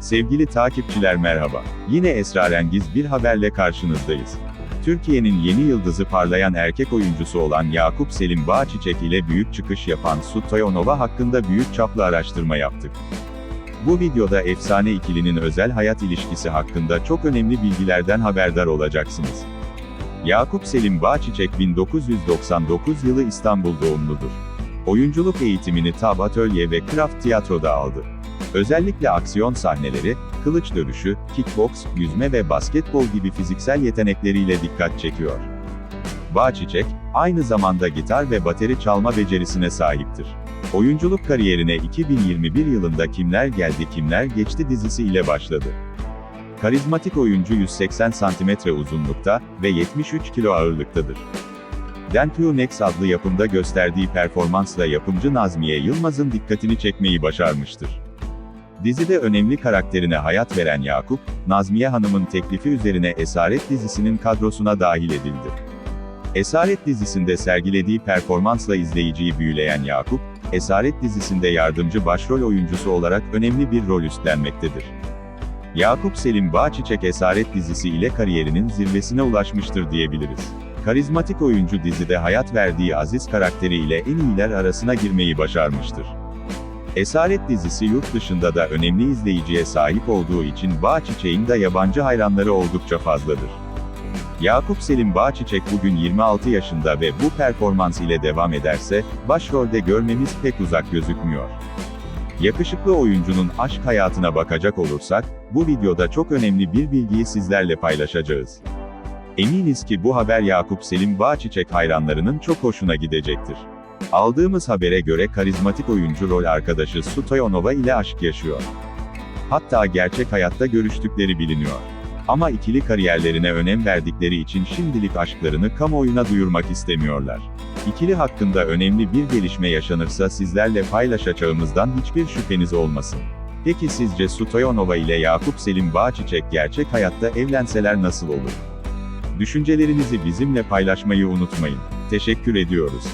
Sevgili takipçiler merhaba. Yine esrarengiz bir haberle karşınızdayız. Türkiye'nin yeni yıldızı parlayan erkek oyuncusu olan Yakup Selim Bağçiçek ile büyük çıkış yapan Su Toyonova hakkında büyük çaplı araştırma yaptık. Bu videoda efsane ikilinin özel hayat ilişkisi hakkında çok önemli bilgilerden haberdar olacaksınız. Yakup Selim Bağçiçek 1999 yılı İstanbul doğumludur. Oyunculuk eğitimini Tab Atölye ve Kraft Tiyatro'da aldı. Özellikle aksiyon sahneleri, kılıç dövüşü, kickboks, yüzme ve basketbol gibi fiziksel yetenekleriyle dikkat çekiyor. Bağçiçek, aynı zamanda gitar ve bateri çalma becerisine sahiptir. Oyunculuk kariyerine 2021 yılında Kimler Geldi Kimler Geçti dizisi ile başladı. Karizmatik oyuncu 180 cm uzunlukta ve 73 kilo ağırlıktadır. Dentu Next adlı yapımda gösterdiği performansla yapımcı Nazmiye Yılmaz'ın dikkatini çekmeyi başarmıştır. Dizide önemli karakterine hayat veren Yakup, Nazmiye Hanım'ın teklifi üzerine Esaret dizisinin kadrosuna dahil edildi. Esaret dizisinde sergilediği performansla izleyiciyi büyüleyen Yakup, Esaret dizisinde yardımcı başrol oyuncusu olarak önemli bir rol üstlenmektedir. Yakup Selim Bağçiçek Esaret dizisi ile kariyerinin zirvesine ulaşmıştır diyebiliriz. Karizmatik oyuncu dizide hayat verdiği Aziz karakteri ile en iyiler arasına girmeyi başarmıştır. Esaret dizisi yurt dışında da önemli izleyiciye sahip olduğu için Bağçiçek'in de yabancı hayranları oldukça fazladır. Yakup Selim Bağçiçek bugün 26 yaşında ve bu performans ile devam ederse, başrolde görmemiz pek uzak gözükmüyor. Yakışıklı oyuncunun aşk hayatına bakacak olursak, bu videoda çok önemli bir bilgiyi sizlerle paylaşacağız. Eminiz ki bu haber Yakup Selim Bağçiçek hayranlarının çok hoşuna gidecektir. Aldığımız habere göre karizmatik oyuncu rol arkadaşı Su Toyonova ile aşk yaşıyor. Hatta gerçek hayatta görüştükleri biliniyor. Ama ikili kariyerlerine önem verdikleri için şimdilik aşklarını kamuoyuna duyurmak istemiyorlar. İkili hakkında önemli bir gelişme yaşanırsa sizlerle paylaşacağımızdan hiçbir şüpheniz olmasın. Peki sizce Su Toyonova ile Yakup Selim Bağçiçek gerçek hayatta evlenseler nasıl olur? Düşüncelerinizi bizimle paylaşmayı unutmayın. Teşekkür ediyoruz.